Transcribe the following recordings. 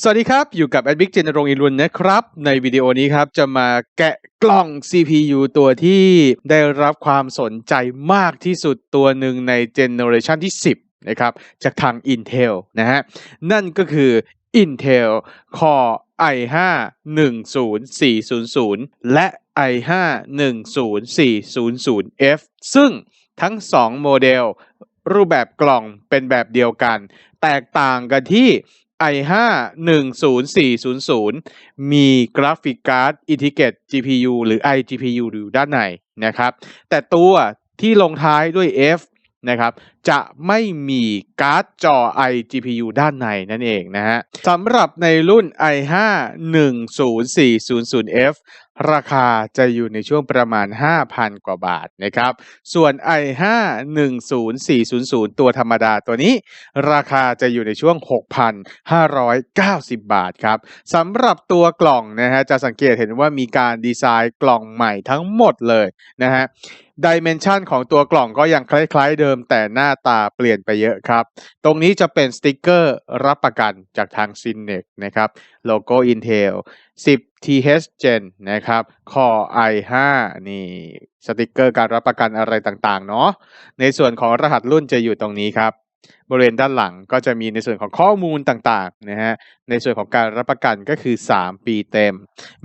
สวัสดีครับ อยู่กับแอดบิ๊กเจนรงอิรุนนะครับ ในวิดีโอนี้ครับ จะมาแกะกล่อง CPU ตัวที่ได้รับความสนใจมากที่สุดตัวหนึ่งในเจเนอเรชันที่ 10 นะครับ จากทาง Intel นะฮะ นั่นก็คือ Intel Core i5 10400 และ i5 10400F ซึ่งทั้ง 2 โมเดล รูปแบบกล่องเป็นแบบเดียวกัน แตกต่างกันที่ i5 10400 มีกราฟิกการ์ด Integrate GPU หรือ iGPU อยู่ด้านในนะครับ แต่ตัวที่ลงท้ายด้วย F นะครับจะไม่มีการ์ดจอ iGPU ด้านในนั่นเองนะฮะสำหรับในรุ่น i5 10400F ราคาจะอยู่ในช่วงประมาณ 5,000 กว่าบาทนะครับ ส่วน i5 10400 ตัวธรรมดาตัวนี้ ราคาจะอยู่ในช่วง 6,590 บาทครับสำหรับตัวกล่องนะฮะจะสังเกตเห็นว่ามีการดีไซน์กล่องใหม่ทั้งหมดเลยนะฮะดิเมนชันของตัวกล่องก็ยังคล้ายๆเดิมแต่หน้าตาเปลี่ยนไปเยอะครับ ตรงนี้จะเป็นสติกเกอร์รับประกันจากทาง c i n e x นะครับ โลโก้ Intel 10 TH Gen นะครับ Core i5 นี่สติกเกอร์การรับประกันอะไรต่างๆ เนาะ ในส่วนของรหัสรุ่นจะอยู่ตรงนี้ครับ บริเวณด้านหลังก็จะมีในส่วนของข้อมูลต่างๆ นะฮะ ในส่วนของการรับประกันก็คือ 3 ปีเต็ม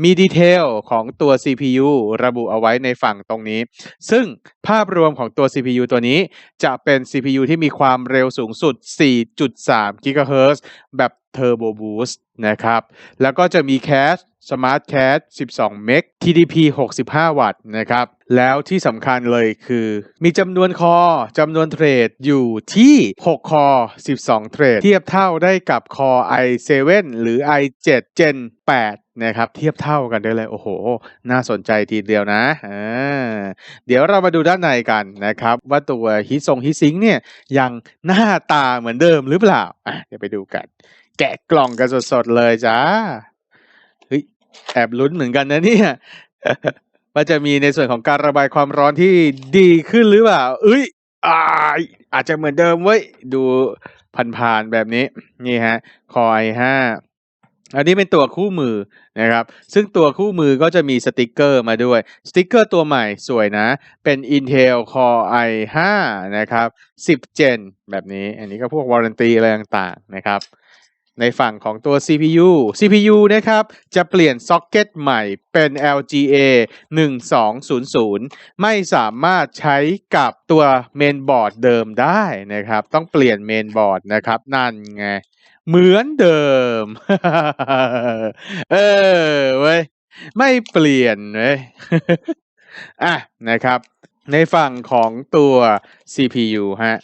มีดีเทลของตัว CPU ระบุเอาไว้ในฝั่งตรงนี้ ซึ่งภาพรวมของตัว CPU ตัวนี้จะเป็น CPU ที่มีความเร็วสูงสุด 4.3 GHz แบบ Turbo Boost นะครับ แล้วก็จะมีแคช Smart Cache 12 เมก TDP 65 วัตต์นะครับ แล้วที่สำคัญเลยคือ มีจำนวนคอจำนวนเทรดอยู่ที่ 6 คอ 12 เทรด เทียบเท่าได้กับคอ i7 หรือ i7 Gen 8 นะครับ เทียบเท่ากันได้เลย โอ้โห น่าสนใจทีเดียวนะอ่าเดี๋ยวเรามาดูด้านในกันนะครับ ว่าตัวฮิตทรงฮิตซิงเนี่ยยังหน้าตาเหมือนเดิมหรือเปล่าอะเดี๋ยวไปดูกัน แกะกล่องกันสดๆเลยจ้าเฮ้ยแอบลุ้นเหมือนกันนะเนี่ยว่าจะมีในส่วนของการระบายความร้อนที่ดีขึ้นหรือเปล่าเอ้ยอาอาจจะเหมือนเดิมเว้ย ดูผ่านๆแบบนี้ นี่ฮะ คอย i5 อันนี้เป็นตัวคู่มือนะครับ ซึ่งตัวคู่มือก็จะมีสติกเกอร์มาด้วย สติกเกอร์ตัวใหม่สวยนะ เป็น Intel Core i5 นะครับ 10 Gen แบบนี้ อันนี้ก็พวกวารันตีอะไรต่างๆนะครับ ในฝั่งของตัว CPU CPU นะครับ จะเปลี่ยนซ็อกเก็ตใหม่เป็น LGA 1200 ไม่สามารถใช้กับตัวเมนบอร์ดเดิมได้นะครับ ต้องเปลี่ยนเมนบอร์ดนะครับ นั่นไง เหมือนเดิม เออเว้ย ไม่เปลี่ยนเว้ย อะนะครับในฝั่งของตัว CPU ฮะ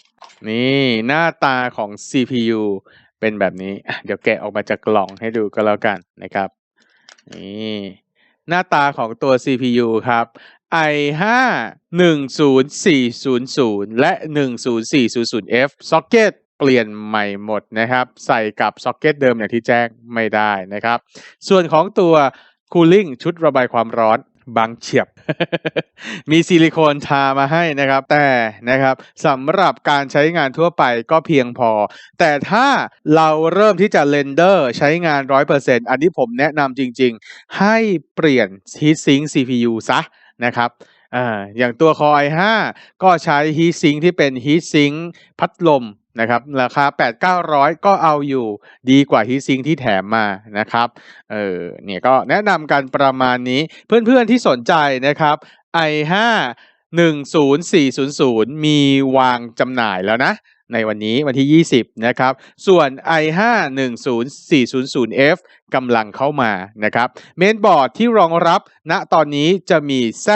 นี่หน้าตาของ CPU เป็นแบบนี้ เดี๋ยวแกะออกมาจากกล่องให้ดูก็แล้วกันนะครับ นี่หน้าตาของตัว CPU ครับ i5 10400 และ 10400F socket เปลี่ยนใหม่หมดนะครับ ใส่กับซ็อกเก็ตเดิมอย่างที่แจ้งไม่ได้นะครับ ส่วนของตัว Cooling ชุดระบายความร้อน บางเฉียบ มีซิลิโคนทามาให้นะครับ แต่นะครับสำหรับการใช้งานทั่วไปก็เพียงพอ แต่ถ้าเราเริ่มที่จะเรนเดอร์ใช้งาน 100%อันนี้ผมแนะนำจริง ๆ ให้เปลี่ยน Heatsink CPU ซะนะครับอ่าอย่างตัว Core i5 ก็ใช้ Heat Sink ที่เป็น Heat Sink พัดลม นะครับราคา 8-900 ก็เอาอยู่ดีกว่า Heat Sink ที่แถมมานะครับเออเนี่ยก็แนะนำกันประมาณนี้เพื่อนๆที่สนใจนะครับ i5 10400 มีวางจำหน่ายแล้วนะ ในวันนี้วันที่ 20 นะครับ ส่วน i5 10400F กำลังเข้ามานะครับ เมนบอร์ดที่รองรับณตอนนี้จะมี Z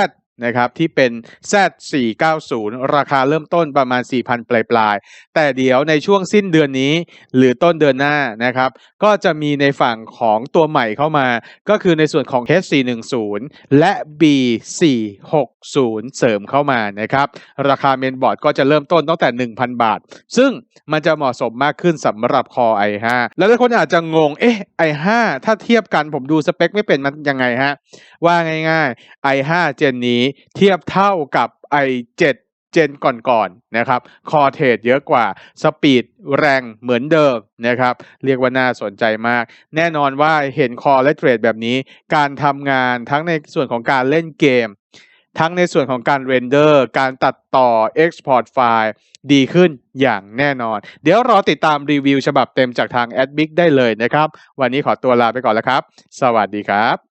นะครับที่เป็น Z490 ราคาเริ่มต้นประมาณ 4,000 ปลายๆแต่เดี๋ยวในช่วงสิ้นเดือนนี้ หรือต้นเดือนหน้านะครับ ก็จะมีในฝั่งของตัวใหม่เข้ามา ก็คือในส่วนของ H410 และ B460 เสริมเข้ามานะครับ ราคาเมนบอร์ดก็จะเริ่มต้นตั้งแต่ 1,000 บาท ซึ่งมันจะเหมาะสมมากขึ้นสำหรับ Core i5 แล้วหลายคนอาจจะงง เอ๊ะ i5 ถ้าเทียบกันผมดูสเปคไม่เป็นมันยังไงฮะว่าง่าย ๆ i5 เจนนี้เทียบเท่ากับ i7 จนก่อนๆนะครับ คอเทรดเยอะกว่า สปีดแรงเหมือนเดิมนะครับ เรียกว่าน่าสนใจมาก แน่นอนว่าเห็นคอและเทรดแบบนี้ การทำงานทั้งในส่วนของการเล่นเกม ทั้งในส่วนของการเรนเดอร์ การตัดต่อ Export ไฟล์ดีขึ้นอย่างแน่นอน เดี๋ยวรอติดตามรีวิวฉบับเต็มจากทาง a d b i c ได้เลยนะครับ วันนี้ขอตัวลาไปก่อนแล้วครับ สวัสดีครับ